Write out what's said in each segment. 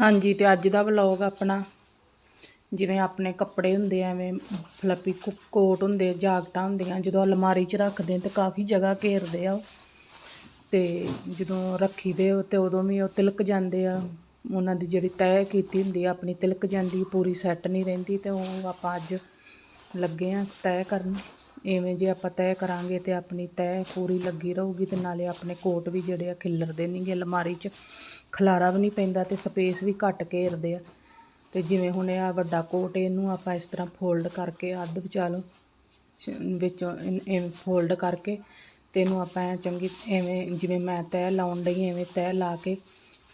ਹਾਂਜੀ, ਤੇ ਅੱਜ ਦਾ ਵਲੌਗ ਆਪਣਾ ਜਿਵੇਂ ਆਪਣੇ ਕੱਪੜੇ ਹੁੰਦੇ ਐਵੇਂ ਫਲੱਪੀ ਕੋ- ਕੋਟ ਹੁੰਦੇ ਜਾਕਟਾਂ ਹੁੰਦੀਆਂ, ਜਦੋਂ ਅਲਮਾਰੀ 'ਚ ਰੱਖਦੇ ਤੇ ਕਾਫੀ ਜਗ੍ਹਾ ਘੇਰਦੇ ਆ ਉਹ। ਤੇ ਜਦੋਂ ਰੱਖੀਦੇ ਉਹ ਤੇ ਉਦੋਂ ਵੀ ਉਹ ਤਿਲਕ ਜਾਂਦੇ ਆ। ਉਹਨਾਂ ਦੀ ਜਿਹੜੀ ਤੈਅ ਕੀਤੀ ਹੁੰਦੀ ਆ, ਆਪਣੀ ਤਿਲਕ ਜਾਂਦੀ, ਪੂਰੀ ਸੈੱਟ ਨਹੀਂ ਰਹਿੰਦੀ ਤੇ ਉਹ ਆਪਾਂ ਅੱਜ ਲੱਗੇ ਆ ਤੈਅ ਕਰਨ। ਇਵੇਂ ਜੇ ਆਪਾਂ ਤੈਅ ਕਰਾਂਗੇ ਤੇ ਆਪਣੀ ਤੈਅ ਪੂਰੀ ਲੱਗੀ ਰਹੂਗੀ ਤੇ ਨਾਲੇ ਆਪਣੇ ਕੋਟ ਵੀ ਜਿਹੜੇ ਆ ਖਿੱਲਰਦੇ ਨਹੀਂਗੇ ਅਲਮਾਰੀ 'ਚ ਖਲਾਰਾ ਵੀ ਨਹੀਂ ਪੈਂਦਾ ਤੇ ਸਪੇਸ ਵੀ ਘੱਟ ਘੇਰਦੇ ਆ। ਤੇ ਜਿਵੇਂ ਹੁਣ ਇਹ ਆ ਵੱਡਾ ਕੋਟ, ਇਹਨੂੰ ਆਪਾਂ ਇਸ ਤਰ੍ਹਾਂ ਫੋਲਡ ਕਰਕੇ ਅੱਧ ਵਿਚਾਲੋ ਵਿੱਚੋਂ ਇਵੇਂ ਫੋਲਡ ਕਰਕੇ ਤੇ ਇਹਨੂੰ ਆਪਾਂ ਚੰਗੀ, ਐਵੇਂ ਜਿਵੇਂ ਮੈਂ ਤੈਅ ਲਾਉਣ ਡਈ ਐਵੇਂ ਤੈਅ ਲਾ ਕੇ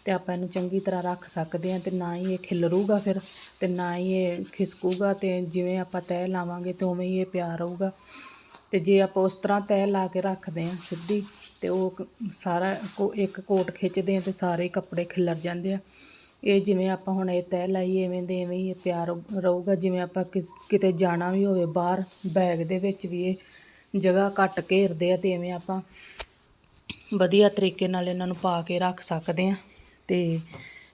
ਤੇ ਆਪਾਂ ਇਹਨੂੰ ਚੰਗੀ ਤਰ੍ਹਾਂ ਰੱਖ ਸਕਦੇ ਹਾਂ ਤੇ ਨਾ ਹੀ ਇਹ ਖਿਲਰੂਗਾ ਫਿਰ ਤੇ ਨਾ ਹੀ ਇਹ ਖਿਸਕੂਗਾ ਤੇ ਜਿਵੇਂ ਆਪਾਂ ਤੈਅ ਲਾਵਾਂਗੇ ਤੇ ਉਵੇਂ ਹੀ ਇਹ ਪਿਆ ਰਹੂਗਾ। ਤੇ ਜੇ ਆਪਾਂ ਉਸ ਤਰ੍ਹਾਂ ਤੈਅ ਲਾ ਕੇ ਰੱਖਦੇ ਹਾਂ ਸਿੱਧੀ ਤੇ ਉਹ ਸਾਰਾ ਕੋ ਇੱਕ ਕੋਟ ਖਿੱਚਦੇ ਆ ਤੇ ਸਾਰੇ ਕੱਪੜੇ ਖਿਲਰ ਜਾਂਦੇ ਆ। ਇਹ ਜਿਵੇਂ ਆਪਾਂ ਹੁਣ ਇਹ ਤੈਅ ਲਾਈ ਐਵੇਂ ਦੇ ਐਵੇਂ ਹੀ ਇਹ ਪਿਆ ਰਹੂ- ਰਹੂਗਾ ਜਿਵੇਂ ਆਪਾਂ ਕਿਸ- ਕਿਤੇ ਜਾਣਾ ਵੀ ਹੋਵੇ ਬਾਹਰ ਬੈਗ ਦੇ ਵਿੱਚ ਵੀ ਇਹ ਜਗ੍ਹਾ ਘੱਟ ਘੇਰਦੇ ਆ ਤੇ ਐਵੇਂ ਆਪਾਂ ਵਧੀਆ ਤਰੀਕੇ ਨਾਲ ਇਹਨਾਂ ਨੂੰ ਪਾ ਕੇ ਰੱਖ ਸਕਦੇ ਆ ਅਤੇ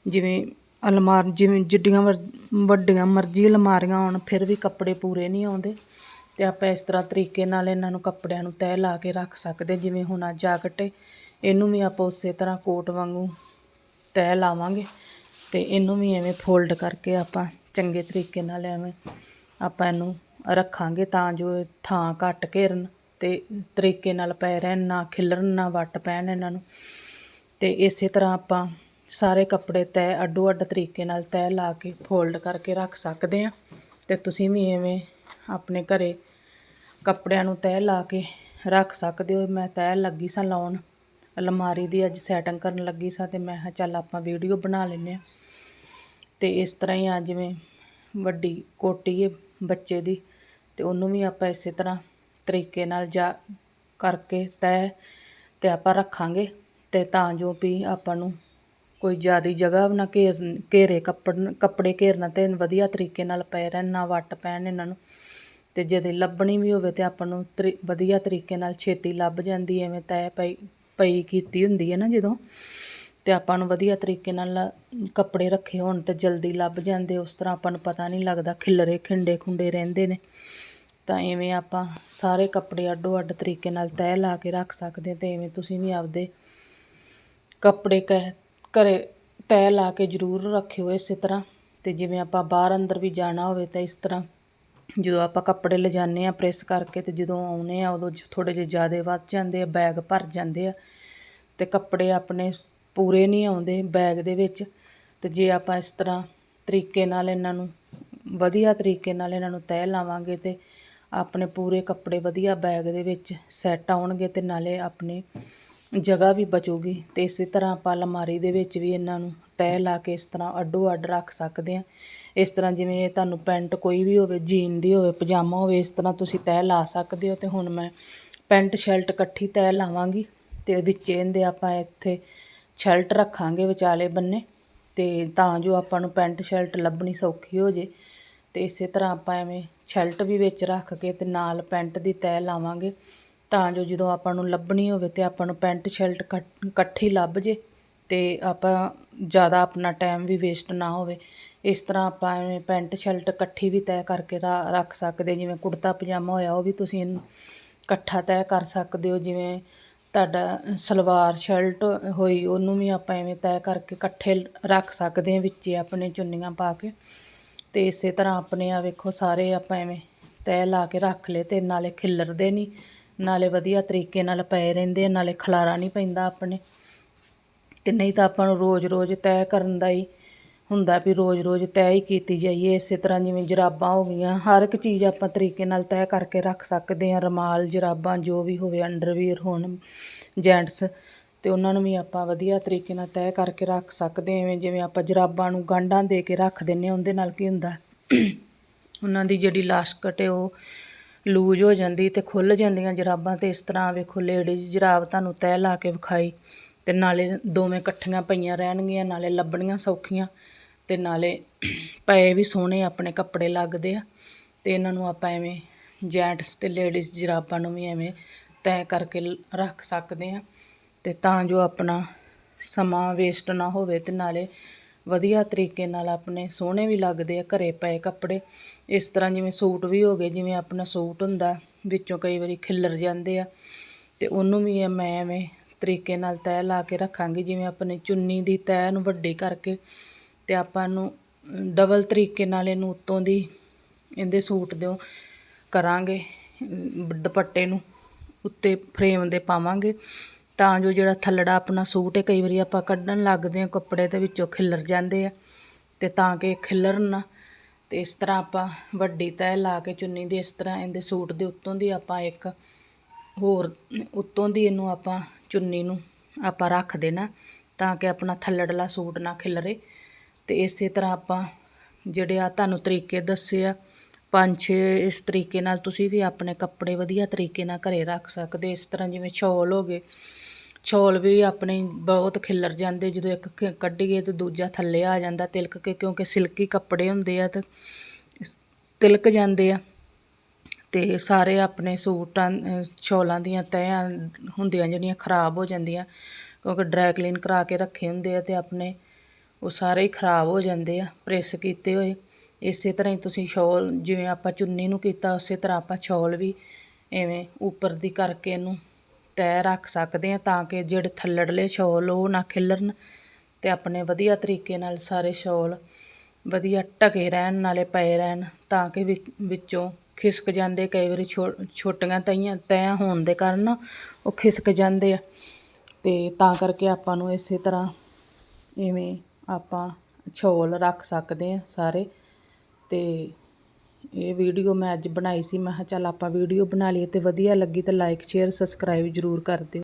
ਜਿਵੇਂ ਅਲਮਾਰ, ਜਿਵੇਂ ਜਿੱਡੀਆਂ ਵਰ- ਵੱਡੀਆਂ ਮਰਜ਼ੀ ਅਲਮਾਰੀਆਂ ਹੋਣ, ਫਿਰ ਵੀ ਕੱਪੜੇ ਪੂਰੇ ਨਹੀਂ ਆਉਂਦੇ। ਅਤੇ ਆਪਾਂ ਇਸ ਤਰ੍ਹਾਂ ਤਰੀਕੇ ਨਾਲ ਇਹਨਾਂ ਨੂੰ ਕੱਪੜਿਆਂ ਨੂੰ ਤੈਅ ਲਾ ਕੇ ਰੱਖ ਸਕਦੇ ਜਿਵੇਂ ਹੁਣ ਆ ਜਾਕਟ ਏ। ਇਹਨੂੰ ਵੀ ਆਪਾਂ ਉਸੇ ਤਰ੍ਹਾਂ ਕੋਟ ਵਾਂਗੂ ਤੈਅ ਲਾਵਾਂਗੇ ਅਤੇ ਇਹਨੂੰ ਵੀ ਐਵੇਂ ਫੋਲਡ ਕਰਕੇ ਆਪਾਂ ਚੰਗੇ ਤਰੀਕੇ ਨਾਲ ਐਵੇਂ ਆਪਾਂ ਇਹਨੂੰ ਰੱਖਾਂਗੇ ਤਾਂ ਜੋ ਇਹ ਥਾਂ ਘੱਟ ਘੇਰਨ ਅਤੇ ਤਰੀਕੇ ਨਾਲ ਪੈ ਰਹਿਣ, ਨਾ ਖਿਲਰਨ, ਨਾ ਵੱਟ ਪੈਣ ਇਹਨਾਂ ਨੂੰ। ਅਤੇ ਇਸੇ ਤਰ੍ਹਾਂ ਆਪਾਂ ਸਾਰੇ ਕੱਪੜੇ ਤੈਅ ਅੱਡੋ ਅੱਡ ਤਰੀਕੇ ਨਾਲ ਤੈਅ ਲਾ ਕੇ ਫੋਲਡ ਕਰਕੇ ਰੱਖ ਸਕਦੇ ਆ ਤੇ ਤੁਸੀਂ ਵੀ ਐਵੇਂ ਆਪਣੇ ਘਰੇ ਕੱਪੜਿਆਂ ਨੂੰ ਤੈਅ ਲਾ ਕੇ ਰੱਖ ਸਕਦੇ ਹੋ। ਮੈਂ ਤੈਅ ਲੱਗੀ ਸਾਂ ਲਾਉਣ, ਅਲਮਾਰੀ ਦੀ ਅੱਜ ਸੈਟਿੰਗ ਕਰਨ ਲੱਗੀ ਸਾਂ ਤੇ ਮੈਂ ਕਿਹਾ ਚੱਲ ਆਪਾਂ ਵੀਡੀਓ ਬਣਾ ਲੈਂਦੇ ਆ ਤੇ ਇਸ ਤਰ੍ਹਾਂ ਹੀ ਆ ਜਿਵੇਂ ਵੱਡੀ ਕੋਟੀ ਹੈ ਬੱਚੇ ਦੀ ਤੇ ਉਹਨੂੰ ਵੀ ਆਪਾਂ ਇਸੇ ਤਰ੍ਹਾਂ ਤਰੀਕੇ ਨਾਲ ਜਾ ਕਰਕੇ ਤੈਅ ਤੇ ਆਪਾਂ ਰੱਖਾਂਗੇ ਤੇ ਤਾਂ ਜੋ ਵੀ ਆਪਾਂ ਨੂੰ ਕੋਈ ਜ਼ਿਆਦਾ ਜਗ੍ਹਾ ਨਾ ਘੇਰ, ਘੇਰੇ ਕੱਪੜ, ਕੱਪੜੇ ਘੇਰਨਾ ਤੇ ਵਧੀਆ ਤਰੀਕੇ ਨਾਲ ਪਏ ਰਹਿਣ, ਨਾ ਵੱਟ ਪੈਣ ਇਹਨਾਂ ਨੂੰ। ਅਤੇ ਜਦੋਂ ਲੱਭਣੀ ਵੀ ਹੋਵੇ ਤਾਂ ਆਪਾਂ ਨੂੰ ਤਰੀ- ਵਧੀਆ ਤਰੀਕੇ ਨਾਲ ਛੇਤੀ ਲੱਭ ਜਾਂਦੀ, ਐਵੇਂ ਤੈਅ ਪਈ ਪਈ ਕੀਤੀ ਹੁੰਦੀ ਹੈ ਨਾ ਜਦੋਂ। ਤੇ ਆਪਾਂ ਨੂੰ ਵਧੀਆ ਤਰੀਕੇ ਨਾਲ ਕੱਪੜੇ ਰੱਖੇ ਹੋਣ ਤਾਂ ਜਲਦੀ ਲੱਭ ਜਾਂਦੇ, ਉਸ ਤਰ੍ਹਾਂ ਆਪਾਂ ਨੂੰ ਪਤਾ ਨਹੀਂ ਲੱਗਦਾ ਖਿਲਰੇ ਖਿੰਡੇ ਖੁੰਡੇ ਰਹਿੰਦੇ ਨੇ। ਤਾਂ ਐਵੇਂ ਆਪਾਂ ਸਾਰੇ ਕੱਪੜੇ ਅੱਡੋ ਅੱਡ ਤਰੀਕੇ ਨਾਲ ਤੈਅ ਲਾ ਕੇ ਰੱਖ ਸਕਦੇ ਅਤੇ ਐਵੇਂ ਤੁਸੀਂ ਵੀ ਆਪਦੇ ਕੱਪੜੇ ਕਹਿ ਘਰੇ ਤੈਅ ਲਾ ਕੇ ਜ਼ਰੂਰ ਰੱਖਿਓ ਇਸੇ ਤਰ੍ਹਾਂ। ਅਤੇ ਜਿਵੇਂ ਆਪਾਂ ਬਾਹਰ ਅੰਦਰ ਵੀ ਜਾਣਾ ਹੋਵੇ ਤਾਂ ਇਸ ਤਰ੍ਹਾਂ। ਜਦੋਂ ਆਪਾਂ ਕੱਪੜੇ ਲਿਜਾਨੇ ਹਾਂ ਪ੍ਰੈਸ ਕਰਕੇ ਅਤੇ ਜਦੋਂ ਆਉਂਦੇ ਹਾਂ ਉਦੋਂ ਥੋੜ੍ਹੇ ਜਿਹੇ ਜ਼ਿਆਦਾ ਵੱਧ ਜਾਂਦੇ ਆ, ਬੈਗ ਭਰ ਜਾਂਦੇ ਆ। ਅਤੇ ਕੱਪੜੇ ਆਪਣੇ ਪੂਰੇ ਨਹੀਂ ਆਉਂਦੇ ਬੈਗ ਦੇ ਵਿੱਚ। ਅਤੇ ਜੇ ਆਪਾਂ ਇਸ ਤਰ੍ਹਾਂ ਤਰੀਕੇ ਨਾਲ ਇਹਨਾਂ ਨੂੰ, ਵਧੀਆ ਤਰੀਕੇ ਨਾਲ ਇਹਨਾਂ ਨੂੰ ਤੈਅ ਲਾਵਾਂਗੇ ਤੇ ਆਪਣੇ ਪੂਰੇ ਕੱਪੜੇ ਵਧੀਆ ਬੈਗ ਦੇ ਵਿੱਚ ਸੈੱਟ ਆਉਣਗੇ ਤੇ ਨਾਲੇ ਆਪਣੇ ਜਗ੍ਹਾ ਵੀ ਬਚੂਗੀ ਅਤੇ ਇਸੇ ਤਰ੍ਹਾਂ ਆਪਾਂ ਅਲਮਾਰੀ ਦੇ ਵਿੱਚ ਵੀ ਇਹਨਾਂ ਨੂੰ ਤੈਅ ਲਾ ਕੇ ਇਸ ਤਰ੍ਹਾਂ ਅੱਡੋ ਅੱਡ ਰੱਖ ਸਕਦੇ ਹਾਂ। ਇਸ ਤਰ੍ਹਾਂ ਜਿਵੇਂ ਤੁਹਾਨੂੰ ਪੈਂਟ ਕੋਈ ਵੀ ਹੋਵੇ, ਜੀਨ ਦੀ ਹੋਵੇ, ਪਜਾਮਾ ਹੋਵੇ, ਇਸ ਤਰ੍ਹਾਂ ਤੁਸੀਂ ਤੈਅ ਲਾ ਸਕਦੇ ਹੋ ਅਤੇ ਹੁਣ ਮੈਂ ਪੈਂਟ ਸ਼ਰਟ ਇਕੱਠੀ ਤੈਅ ਲਾਵਾਂਗੀ ਅਤੇ ਵਿੱਚ ਇਹਦੇ ਆਪਾਂ ਇੱਥੇ ਸ਼ਰਟ ਰੱਖਾਂਗੇ ਵਿਚਾਲੇ ਬੰਨੇ ਅਤੇ ਤਾਂ ਜੋ ਆਪਾਂ ਨੂੰ ਪੈਂਟ ਸ਼ਰਟ ਲੱਭਣੀ ਸੌਖੀ ਹੋ ਜੇ। ਅਤੇ ਇਸੇ ਤਰ੍ਹਾਂ ਆਪਾਂ ਐਵੇਂ ਸ਼ਰਟ ਵੀ ਵਿੱਚ ਰੱਖ ਕੇ ਅਤੇ ਨਾਲ ਪੈਂਟ ਦੀ ਤੈਅ ਲਾਵਾਂਗੇ। ਤਾਂ ਜੋ ਜਦੋਂ ਆਪਾਂ ਨੂੰ ਲੱਭਣੀ ਹੋਵੇ ਤਾਂ ਆਪਾਂ ਨੂੰ ਪੈਂਟ, ਸ਼ਰਟ ਕ, ਇਕੱਠੀ ਲੱਭ ਜੇ ਤੇ ਆਪਾਂ ਜ਼ਿਆਦਾ ਆਪਣਾ ਟਾਈਮ ਵੀ ਵੇਸਟ ਨਾ ਹੋਵੇ। ਇਸ ਤਰ੍ਹਾਂ ਆਪਾਂ ਐਵੇਂ ਪੈਂਟ, ਸ਼ਰਟ ਇਕੱਠੀ ਵੀ ਤੈਅ ਕਰਕੇ ਰਾ- ਰੱਖ ਸਕਦੇ ਜਿਵੇਂ ਕੁੜਤਾ, ਪਜਾਮਾ ਹੋਇਆ, ਉਹ ਵੀ ਤੁਸੀਂ ਇਹਨੂੰ ਇਕੱਠਾ ਤੈਅ ਕਰ ਸਕਦੇ ਹੋ। ਜਿਵੇਂ ਤੁਹਾਡਾ ਸਲਵਾਰ, ਸ਼ਰਟ ਹੋਈ, ਉਹਨੂੰ ਵੀ ਆਪਾਂ ਐਵੇਂ ਤੈਅ ਕਰਕੇ ਇਕੱਠੇ ਰੱਖ ਸਕਦੇ ਹਾਂ ਵਿੱਚੇ ਆਪਣੇ ਚੁੰਨੀਆਂ ਪਾ ਕੇ। ਅਤੇ ਇਸੇ ਤਰ੍ਹਾਂ ਆਪਣੇ ਆ ਵੇਖੋ, ਸਾਰੇ ਆਪਾਂ ਐਵੇਂ ਤੈਅ ਲਾ ਕੇ ਰੱਖ ਲਏ ਅਤੇ ਨਾਲੇ ਖਿੱਲਰਦੇ ਨਹੀਂ ਨਾਲੇ ਵਧੀਆ ਤਰੀਕੇ ਨਾਲ ਪਏ ਰਹਿੰਦੇ ਆ, ਨਾਲੇ ਖਲਾਰਾ ਨਹੀਂ ਪੈਂਦਾ ਆਪਣੇ। ਤੇ ਨਹੀਂ ਤਾਂ ਆਪਾਂ ਨੂੰ ਰੋਜ਼-ਰੋਜ਼ ਤੈਅ ਕਰਨ ਦਾ ਹੀ ਹੁੰਦਾ ਵੀ ਰੋਜ਼-ਰੋਜ਼ ਤੈਅ ਹੀ ਕੀਤੀ ਜਾਈਏ। ਇਸੇ ਤਰ੍ਹਾਂ ਜਿਵੇਂ ਜਰਾਬਾਂ ਹੋ ਗਈਆਂ ਹਰ ਇੱਕ ਚੀਜ਼ ਆਪਾਂ ਤਰੀਕੇ ਨਾਲ ਤੈਅ ਕਰਕੇ ਰੱਖ ਸਕਦੇ ਹਾਂ। ਰਮਾਲ ਜਰਾਬਾਂ ਜੋ ਵੀ ਹੋਵੇ ਅੰਡਰਵੀਅਰ ਹੋਣ ਜੈਂਟਸ ਤੇ ਉਹਨਾਂ ਨੂੰ ਵੀ ਆਪਾਂ ਵਧੀਆ ਤਰੀਕੇ ਨਾਲ ਤੈਅ ਕਰਕੇ ਰੱਖ ਸਕਦੇ ਹਾਂ। ਜਿਵੇਂ ਆਪਾਂ ਜਰਾਬਾਂ ਨੂੰ ਗਾਂਢਾਂ ਦੇ ਕੇ ਰੱਖ ਦਿੰਨੇ ਉਹਦੇ ਨਾਲ ਕੀ ਹੁੰਦਾ ਉਹਨਾਂ ਦੀ ਜਿਹੜੀ ਲਾਸਕਟ ਹੈ ਉਹ ਲੂਜ ਹੋ ਜਾਂਦੀ ਤੇ ਖੁੱਲ ਜਾਂਦੀਆਂ ਜਰਾਬਾਂ ਤੇ ਇਸ ਤਰ੍ਹਾਂ ਵੇਖੋ ਲੇਡੀਜ਼ ਜਰਾਬ ਤੁਹਾਨੂੰ ਤੈਅ ਲਾ ਕੇ ਵਿਖਾਈ ਤੇ ਨਾਲੇ ਦੋਵੇਂ ਇਕੱਠੀਆਂ ਪਈਆਂ ਰਹਿਣਗੀਆਂ, ਨਾਲੇ ਲੱਭਣੀਆਂ ਸੌਖੀਆਂ ਤੇ ਨਾਲੇ ਪਏ ਵੀ ਸੋਹਣੇ ਆਪਣੇ ਕੱਪੜੇ ਲੱਗਦੇ ਆ ਤੇ ਇਹਨਾਂ ਨੂੰ ਆਪਾਂ ਐਵੇਂ ਜੈਂਟਸ ਤੇ ਲੇਡੀਜ਼ ਜਰਾਬਾਂ ਨੂੰ ਵੀ ਐਵੇਂ ਤੈਅ ਕਰਕੇ ਰੱਖ ਸਕਦੇ ਆ ਤੇ ਤਾਂ ਜੋ ਆਪਣਾ ਸਮਾਂ ਵੇਸਟ ਨਾ ਹੋਵੇ ਤੇ ਨਾਲੇ ਵਧੀਆ ਤਰੀਕੇ ਨਾਲ ਆਪਣੇ ਸੋਹਣੇ ਵੀ ਲੱਗਦੇ ਆ, ਘਰੇ ਪਏ ਕੱਪੜੇ। ਇਸ ਤਰ੍ਹਾਂ ਜਿਵੇਂ ਸੂਟ ਵੀ ਹੋ ਗਏ, ਜਿਵੇਂ ਆਪਣਾ ਸੂਟ ਹੁੰਦਾ, ਵਿੱਚੋਂ ਕਈ ਵਾਰੀ ਖਿੱਲਰ ਜਾਂਦੇ ਆ। ਤੇ ਉਹਨੂੰ ਵੀ ਮੈਂ ਐਵੇਂ ਤਰੀਕੇ ਨਾਲ ਤੈਅ ਲਾ ਕੇ ਰੱਖਾਂਗੀ, ਜਿਵੇਂ ਆਪਣੇ ਚੁੰਨੀ ਦੀ ਤੈਅ ਨੂੰ ਵੱਡੀ ਕਰਕੇ ਤੇ ਆਪਾਂ ਨੂੰ ਡਬਲ ਤਰੀਕੇ ਨਾਲ ਇਹਨੂੰ ਉੱਤੋਂ ਦੀ ਇਹਦੇ ਸੂਟ ਦਿਓ ਕਰਾਂਗੇ, ਦੁਪੱਟੇ ਨੂੰ ਉੱਤੇ ਫਰੇਮ ਦੇ ਪਾਵਾਂਗੇ। ਤਾਂ ਜੋ ਜਿਹੜਾ ਥੱਲੜਾ ਆਪਣਾ ਸੂਟ ਹੈ, ਕਈ ਵਾਰੀ ਆਪਾਂ ਕੱਢਣ ਲੱਗਦੇ ਹਾਂ ਕੱਪੜੇ ਦੇ ਵਿੱਚੋਂ ਖਿਲਰ ਜਾਂਦੇ ਆ ਤੇ ਤਾਂ ਕਿ ਖਿਲਰਨ ਨਾ। ਤੇ ਇਸ ਤਰ੍ਹਾਂ ਆਪਾਂ ਵੱਡੀ ਤੈਅ ਲਾ ਕੇ ਚੁੰਨੀ ਦੇ ਇਸ ਤਰ੍ਹਾਂ ਇਹਦੇ ਸੂਟ ਦੇ ਉੱਤੋਂ ਦੀ ਆਪਾਂ ਇੱਕ ਹੋਰ ਉੱਤੋਂ ਦੀ ਇਹਨੂੰ ਆਪਾਂ ਚੁੰਨੀ ਨੂੰ ਆਪਾਂ ਰੱਖ ਦੇਣਾ ਤਾਂ ਕਿ ਆਪਣਾ ਥੱਲੜਲਾ ਸੂਟ ਨਾ ਖਿਲਰੇ। ਤੇ ਇਸੇ ਤਰ੍ਹਾਂ ਆਪਾਂ ਜਿਹੜੇ ਆ ਤੁਹਾਨੂੰ ਤਰੀਕੇ ਦੱਸੇ ਆ, ਪੰਜ ਛੇ ਇਸ ਤਰੀਕੇ ਨਾਲ ਤੁਸੀਂ ਵੀ ਆਪਣੇ ਕੱਪੜੇ ਵਧੀਆ ਤਰੀਕੇ ਨਾਲ ਘਰੇ ਰੱਖ ਸਕਦੇ ਇਸ ਤਰ੍ਹਾਂ ਜਿਵੇਂ ਛੋਲ ਹੋ ਗਏ ਛੋਲ ਵੀ ਆਪਣੇ ਬਹੁਤ ਖਿਲਰ ਜਾਂਦੇ, ਜਦੋਂ ਇੱਕ ਕ- ਕੱਢੀਏ ਤੇ ਦੂਜਾ ਥੱਲੇ ਆ ਜਾਂਦਾ ਤਿਲਕ ਕੇ, ਕਿਉਂਕਿ ਸਿਲਕੀ ਕੱਪੜੇ ਹੁੰਦੇ ਆ ਤੇ ਤਿਲਕ ਜਾਂਦੇ ਆ। ਤੇ ਸਾਰੇ ਆਪਣੇ ਸੂਟਾਂ ਅਹ ਸ਼ੋਲਾਂ ਦੀਆਂ ਤਹਿਆਂ ਹੁੰਦੀਆਂ ਜਿਹੜੀਆਂ ਖਰਾਬ ਹੋ ਜਾਂਦੀਆਂ, ਕਿਉਂਕਿ ਡਰਾਈ ਕਲੀਨ ਕਰਾ ਕੇ ਰੱਖੇ ਹੁੰਦੇ ਆ ਤੇ ਆਪਣੇ ਉਹ ਸਾਰੇ ਹੀ ਖਰਾਬ ਹੋ ਜਾਂਦੇ ਆ, ਪ੍ਰੈਸ ਕੀਤੇ ਹੋਏ। ਇਸੇ ਤਰ੍ਹਾਂ ਹੀ ਤੁਸੀਂ ਸ਼ੋਲ ਜਿਵੇਂ ਆਪਾਂ ਚੁੰਨੀ ਨੂੰ ਕੀਤਾ, ਉਸੇ ਤਰ੍ਹਾਂ ਆਪਾਂ ਸ਼ੋਲ ਵੀ ਐਵੇਂ ਉੱਪਰ ਦੀ ਕਰਕੇ ਇਹਨੂੰ ਤੈਅ ਰੱਖ ਸਕਦੇ ਆ ਤਾਂ ਕਿ ਜਿਹੜੇ ਥੱਲੜਲੇ ਸ਼ੋਲ ਉਹ ਨਾ ਖਿਲਰਨ ਤੇ ਆਪਣੇ ਵਧੀਆ ਤਰੀਕੇ ਨਾਲ ਸਾਰੇ ਸ਼ੋਲ ਵਧੀਆ ਢਕੇ ਰਹਿਣ, ਨਾਲੇ ਪਏ ਰਹਿਣ ਤਾਂ ਕਿ ਵਿ- ਵਿੱਚੋਂ ਖਿਸਕ ਜਾਂਦੇ ਕਈ ਵਾਰੀ ਛੋ- ਛੋਟੀਆਂ ਤਈਆਂ ਤੈਅ ਹੋਣ ਦੇ ਕਾਰਨ ਉਹ ਖਿਸਕ ਜਾਂਦੇ ਆ ਤੇ ਤਾਂ ਕਰਕੇ ਆਪਾਂ ਨੂੰ ਇਸੇ ਤਰ੍ਹਾਂ ਇਵੇਂ ਆਪਾਂ ਛੋਲ ਰੱਖ ਸਕਦੇ ਆ ਸਾਰੇ ਤੇ ਇਹ ਵੀਡੀਓ ਮੈਂ ਅੱਜ ਬਣਾਈ ਸੀ। ਮੈਂ ਕਿਹਾ ਚੱਲ ਆਪਾਂ ਵੀਡੀਓ ਬਣਾ ਲਈਏ ਤੇ ਵਧੀਆ ਲੱਗੀ ਤਾਂ ਲਾਈਕ ਸ਼ੇਅਰ ਸਬਸਕ੍ਰਾਈਬ ਜ਼ਰੂਰ ਕਰ ਦਿਓ।